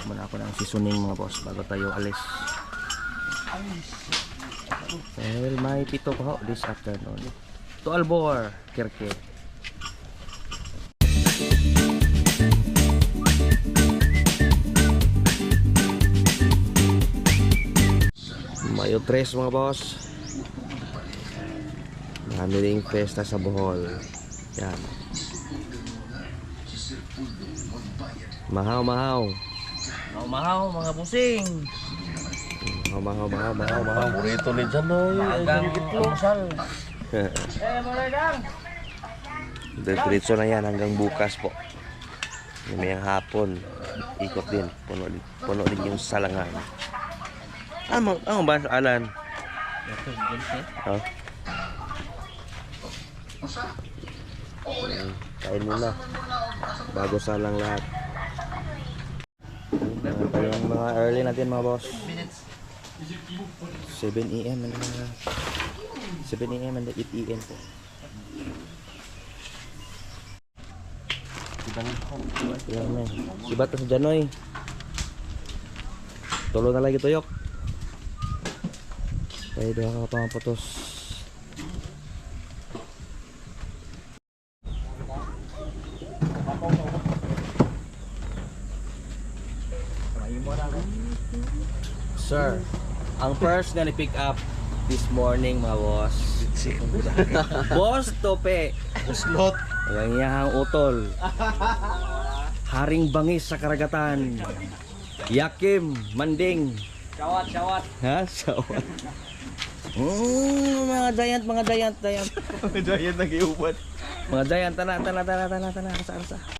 Stop muna ako ng seasoning mga boss bago tayo alis. Well, may pito ho this afternoon. To Albor, Kirke. Mayo 3 mga boss. Marami ring pesta sa Bohol. Yan. Mahaw, mahaw. Mahaw, mga busing. Mahaw, mahaw, mahaw, mahaw, mahaw. Paborito ni Janoy. Hanggang almusal. Eh, Maradang. Diretso na yan hanggang bukas po. Mamayang hapon. Ikot din. Puno, din- puno din yung salangan. Ano, ano ba, Alan? Oh. Kain muna. Bago salang lahat. Pa mga early natin mga boss? 7 a.m. and uh, 7 a.m. and 8 a.m. po. Ilang na. Si Bata sa Janoy. Tulo na lagi tuyok. Doon ka pamapatos. Sir, ang first nga ni-pick up this morning mga boss. boss Tope. Slot. Ang iyahang utol. Haring bangis sa karagatan. Yakim, manding. Shawat, shawat. Ha? Sawat. Mm, mga giant, mga giant, giant. Giant nag-iupan. Mga giant, tana, tana, tana, tana, tana, rasa, rasa.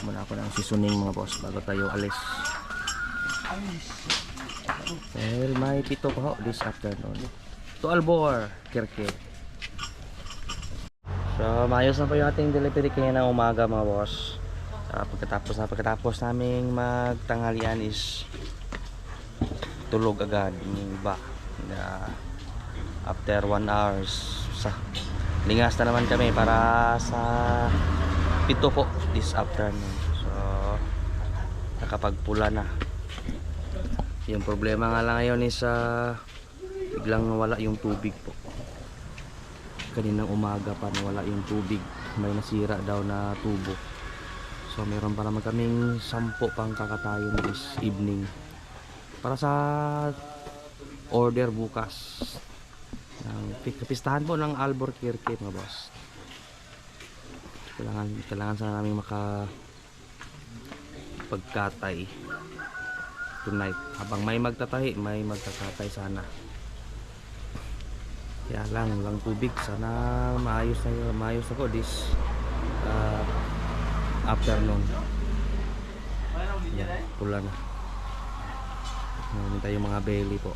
Muna ako ng seasoning mga boss bago tayo alis. Well, may pito pa ho this afternoon. To Albor, Kirke. So, maayos na po yung ating delivery kaya ng umaga mga boss. Ah, pagkatapos na pagkatapos naming magtanghalian is tulog agad yung iba na after 1 hours sa lingas na naman kami para sa pito po this afternoon. So nakapagpula na. Yung problema nga lang ngayon is uh, biglang wala yung tubig po. Kaninang umaga pa nawala yung tubig. May nasira daw na tubo. So meron pa naman kaming sampo pang kakatayo this evening. Para sa order bukas. Ng kapistahan po ng Albuquerque mga boss kailangan kailangan sana namin maka pagkatay tonight. Habang may magtatahi may magkakatay sana. Kaya lang lang tubig. Sana maayos na maayos na po this uh, afternoon. Yan, pula na. Meron tayong mga belly po.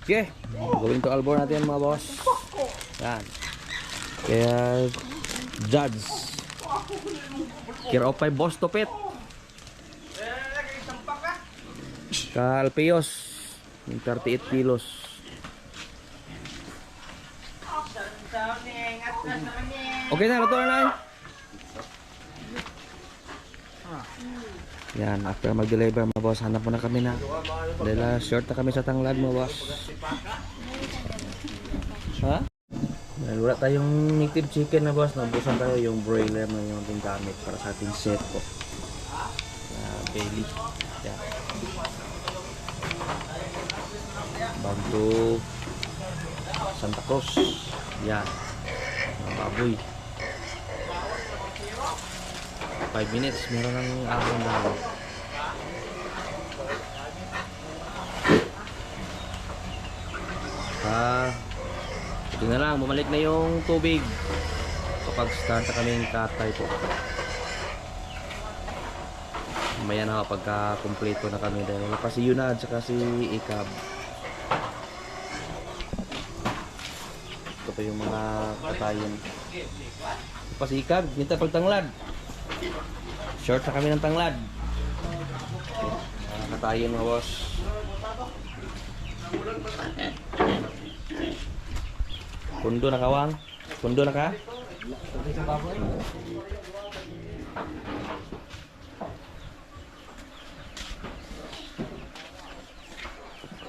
Okay. Going to Albor natin mga boss. Yan. Kaya Judge. Care of my boss to pet. Kalpeos. Yung 38 kilos. Okay na, luto na na. Yan, after mag-deliver mga boss, hanap muna kami na. Dahil ah, short na kami sa tanglad mga boss. Ha? Dahil wala tayong native chicken na boss, nabusan tayo yung broiler na yung ating gamit para sa ating set po. Uh, Bailey. Yan. Back to Santa Cruz. Yan. Baboy. 5 minutes, meron ng ahon dalo. Ah, ito na lang, bumalik na yung tubig kapag start na kaming katay po. Mamaya na pagka kumpleto na kami dahil wala pa si Yunad saka si Ikab. Ito pa yung mga katayin. Ito pa si Ikab, minta pagtanglad. Short na kami ng tanglad. Uh, katayin mga boss. Pundo na kawang. Pundo na ka?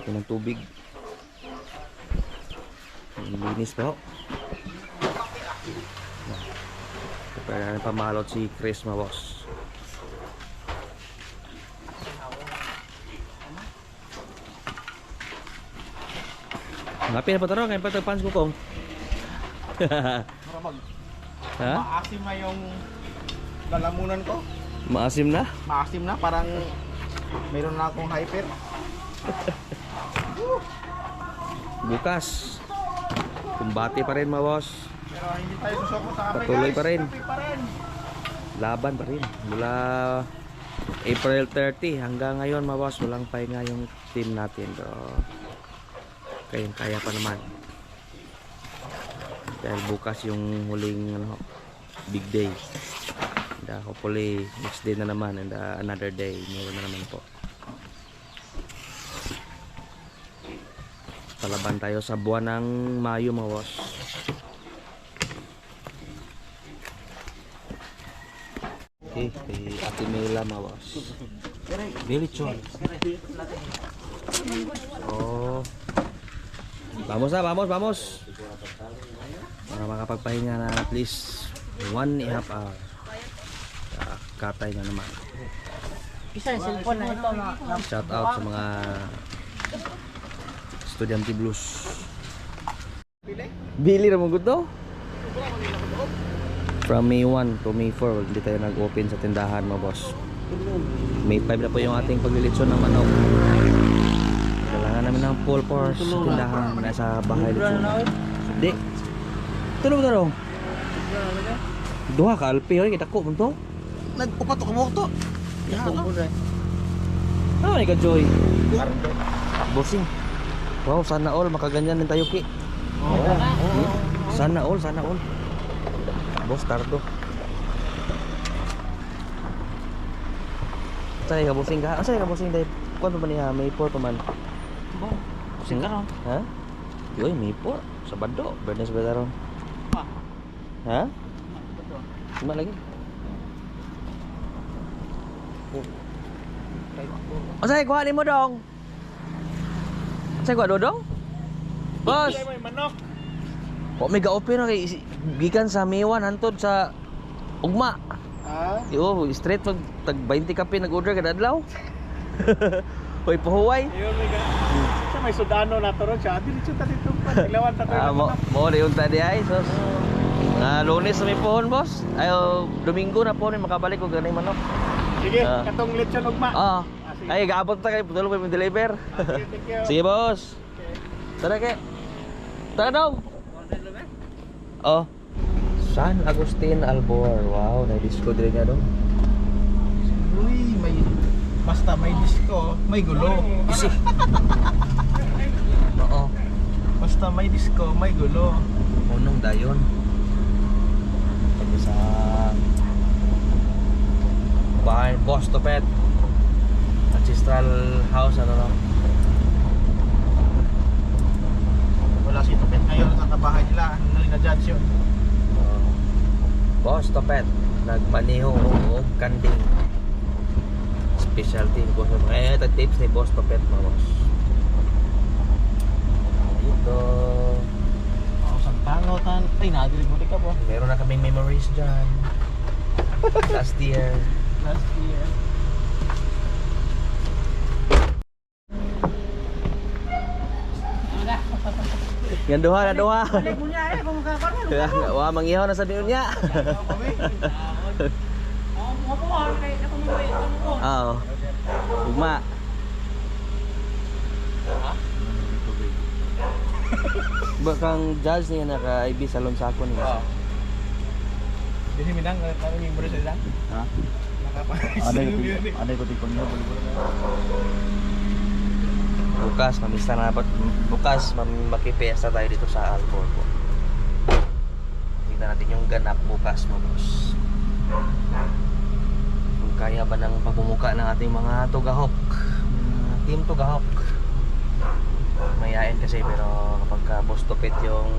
Ito ng tubig. Linis pa ho. Kaya na pamalot si Chris mga boss. Ngapi na pa taro, ngayon pa ito pants ko kong. Para mag ha? maasim na yung lalamunan ko. Maasim na? Maasim na, parang meron na akong hyper. Bukas. Kumbati pa rin mga boss. Pero hindi tayo susoko sa kape Patuloy guys. pa rin. Kape pa rin. Laban pa rin. Mula April 30 hanggang ngayon boss, walang pahinga yung team natin. Pero kayang kaya pa naman. Dahil bukas yung huling ano, big day. And uh, hopefully next day na naman and uh, another day meron na naman po. Palaban tayo sa buwan ng Mayo mga Okay, kay Ate Mela mga boss. Billy Chon. Oh. Vamos na, vamos, vamos. Para makapagpahinga na at least one and a half hour. Katay na naman. Isa yung cellphone na ito. Shout out sa mga estudyante blues. Bili na mong to? From May 1 to May 4, hindi tayo nag-open sa tindahan mga boss. May 5 na po yung ating paglilitsyon ng manok. Kailangan namin ng full force sa tindahan. Nasa bahay litsyon. Di. Tulog na rin. Duha ka, alpi. Hoy, kita ko. Kunto? Nagpupat ako mo to. Ano ni ka, Joy? Bossing. Wow, sana all makaganyan din tayo, Ki. Oo. Sana all, sana all. Boss, tardo. Saan ka, bossing ka? Saan ka, bossing? Dahil, kuwan pa ba niya? May 4 pa man. Bossing ka Ha? Yoy, May 4. Sabado. Bernes ba taron? Ha? Lima lagi. O sa'yo, kuha ni mo dong. Sa'yo, kuha dodong? May manok. O may ga-open na kay gikan sa Miwan hantod sa ugma. Ah, Yo, straight pag tag 20 kape nag-order kada adlaw. Hoy pahuway. yun may ga. Siya may sudano na to ron siya. Diretso ta dito pa. Ilawan ta to. Ah, mo mo na yung tadi ay sos. Nga lunes na may pohon boss. Ayo Domingo na po ni makabalik ko ganay manok. Sige, Ah. katong lechon ugma. Ah. sige. Ay gaabot ta kay putulo pa deliver. Sige, boss. Tara ke. Tara daw. Oh. San Agustin Albor. Wow, na-disco din nga dong. Uy, may basta may disco, may gulo. Isi. Oo. Basta may disco, may gulo. Unong dayon. Sabi sa bahay Boss Topet. Ancestral house ano lang. Wala si Tupet ngayon sa kabahay nila. Ano na judge yun. Uh, Boss Topet nagmaneho og kanding. Specialty ni Boss Topet. Eh, ito tips ni Boss Topet mga boss. Dito. Ako sa tango tan. Ay, nadili mo ka po. Meron na kaming memories dyan. Last year. Last year. Yan duha na duha. Eh. Wa mangihaw na sa niya. Oo. Ugma. Bakang judge niya naka IB salon sa ako niya. Jadi minang kami yang bersama. Ha? Ada Ada ko tikon. Bukas mamista na dapat bukas makipiyesta tayo dito sa Albor po. Tingnan natin yung ganap bukas mo boss. Kung kaya ba ng pagmumuka ng ating mga tugahok. Mga Team tugahok. Mayayain kasi pero kapag ka boss tupit yung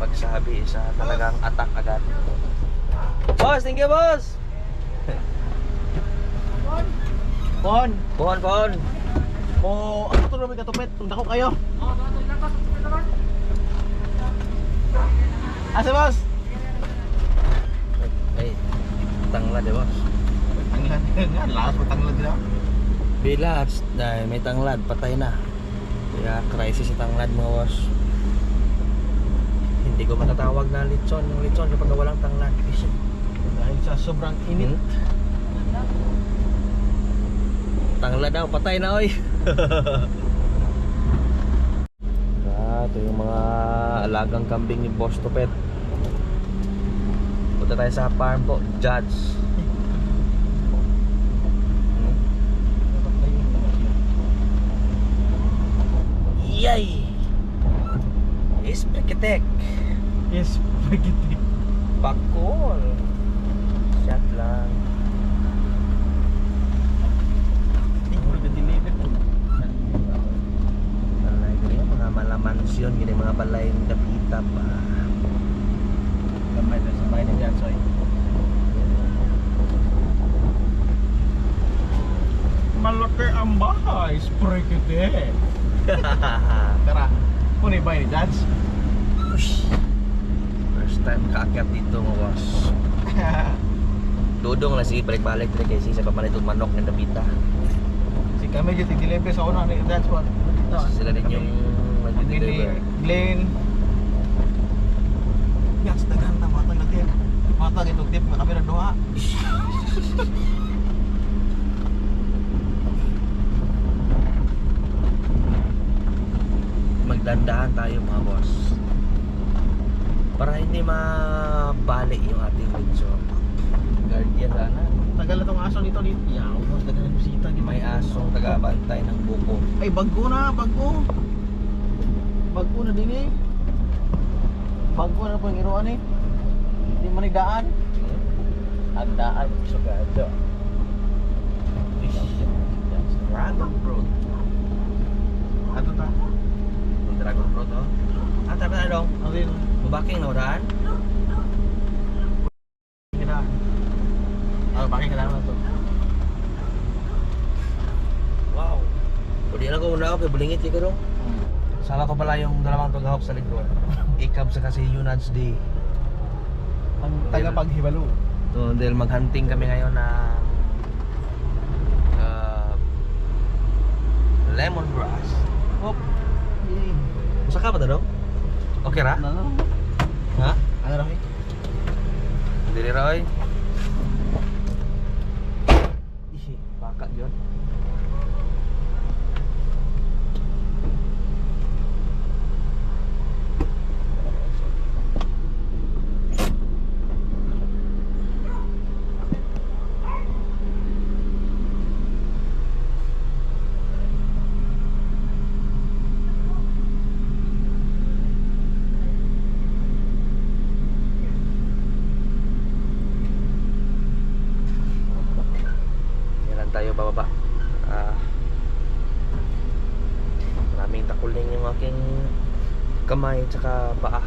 pag nagsabi isa talagang attack agad. Boss, thank you boss! Pon, Pohon, pohon! O ano to namin katupit? Tunda ko kayo. Asa boss? Ay, tanglad eh boss. Tanglad nga, lakas mo tanglad dahil may tanglad, patay na. Kaya crisis sa tanglad mga boss. Hindi ko matatawag na litson. Yung litson kapag walang tanglad. Is- Dahil sa sobrang init. Tanglad daw, patay na oy. ah, ito yung mga alagang kambing ni Boss Topet. Punta tayo sa farm po, Judge. Yay! Isprikitek. Yes, spaghetti. Bakol. Shot lang. Balay ko yan, mga malamansyon, gini mga balay dapita pa. Gamay na sa bahay ni Jansoy. Malaki ang bahay, spaghetti. Tara, muna yung bahay ni. Ush. First time kaakyat dito mga boss. Dudong lang sige balik-balik dito kasi sa papalit ng manok ng dapita. si kami dito dilibre sa una ni. Juan. Sila din yung Nag-deliver. Glenn. Jans, daghan na matang na tip. Matang itong tip nga kami na duha. Magdandahan tayo mga boss. Para hindi mabali yung ating video. Guardian sana. Tagal na tong aso dito dito. Yaw, mas daghan ng bisita. May asong tagabantay ng buko. Ay, bago na, bago. Bago na din eh. Bago na po yung iruan eh. Hindi man nagdaan. Ang daan, sugado. Dragon fruit. Ato ta. Yung dragon fruit oh. Ah, tabi na dong. Ano din? Bubaking na uraan. Kina. Ah, bakit kailangan to? Wow. Pwede lang ko una ako kay bulingit ko dong. Sala ko pala yung dalawang paghahok sa likod. Ikab sa kasi Yunads Day. Ang tagapaghibalo. So, dahil maghunting kami ngayon ng uh, lemongrass. Oh, Eh, musa ka ba dong? Okay ra? Ano na? Ha? Ano na? Dili ra oy. Ihi, baka yun. Yan lang tayo bababa. Ah. maraming takuling yung aking kamay tsaka paa.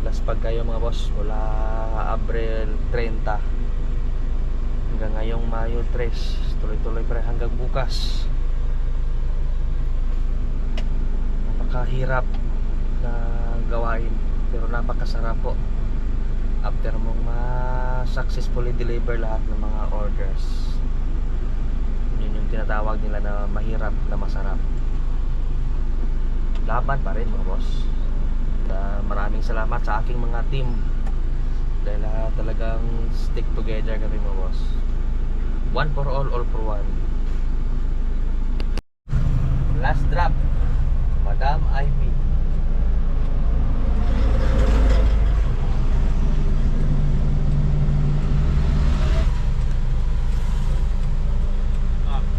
Last pag kayo mga boss mula Abril 30 hanggang ngayong Mayo 3 tuloy-tuloy pa rin hanggang bukas. Napakahirap na gawain pero napakasarap po. After mong ma-successfully deliver lahat ng mga orders yun yung tinatawag nila na mahirap na masarap laban pa rin mga boss. Na maraming salamat sa aking mga team. Dahil ah, talagang stick together kami mga boss. One for all all for one. Last drop. Madam Ivy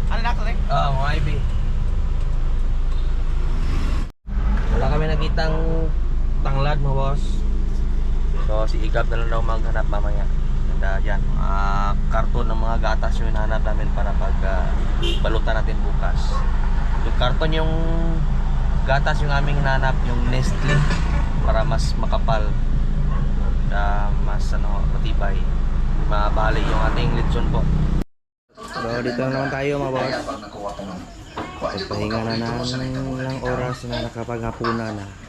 Ano na rin? Ah, mga IB. Wala kami nakitang tanglad mo, boss. So, si Igab na lang daw maghanap mamaya. And uh, yan, mga karton ng mga gatas yung hinahanap namin para pag uh, balutan natin bukas. Yung karton yung gatas yung aming nanap, yung Nestle para mas makapal na mas ano, matibay. Mabali yung ating litson po. So dito na naman tayo mga boss. Pagpahinga na ng, ng oras na nakapaghapunan na.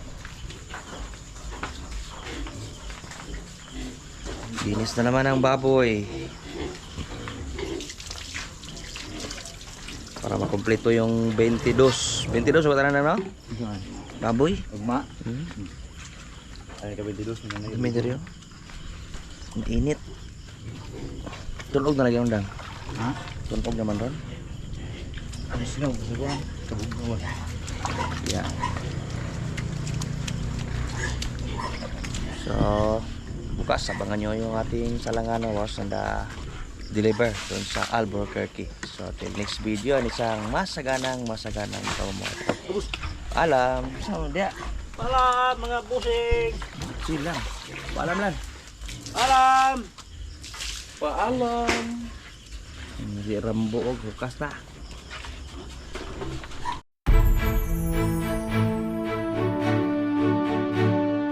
Linis na naman ang baboy. Para makumpleto yung 22. 22 sa na no? Baboy. Ugma. Hmm. Ay ka 22 na na. Diri. Ang init. Tunog na lagi ang dang. Ha? Tunog naman ron. Ano sino sa kuan? Kabungan. Yeah. So, bukas abangan nyo yung ating salangano was and uh, deliver dun sa Albuquerque. So, till next video, ang isang masaganang masaganang promo. Alam, sa dia. Pala mga busing. Chill lang. Paalam lang. Alam. Paalam. Si Rambo og bukas na.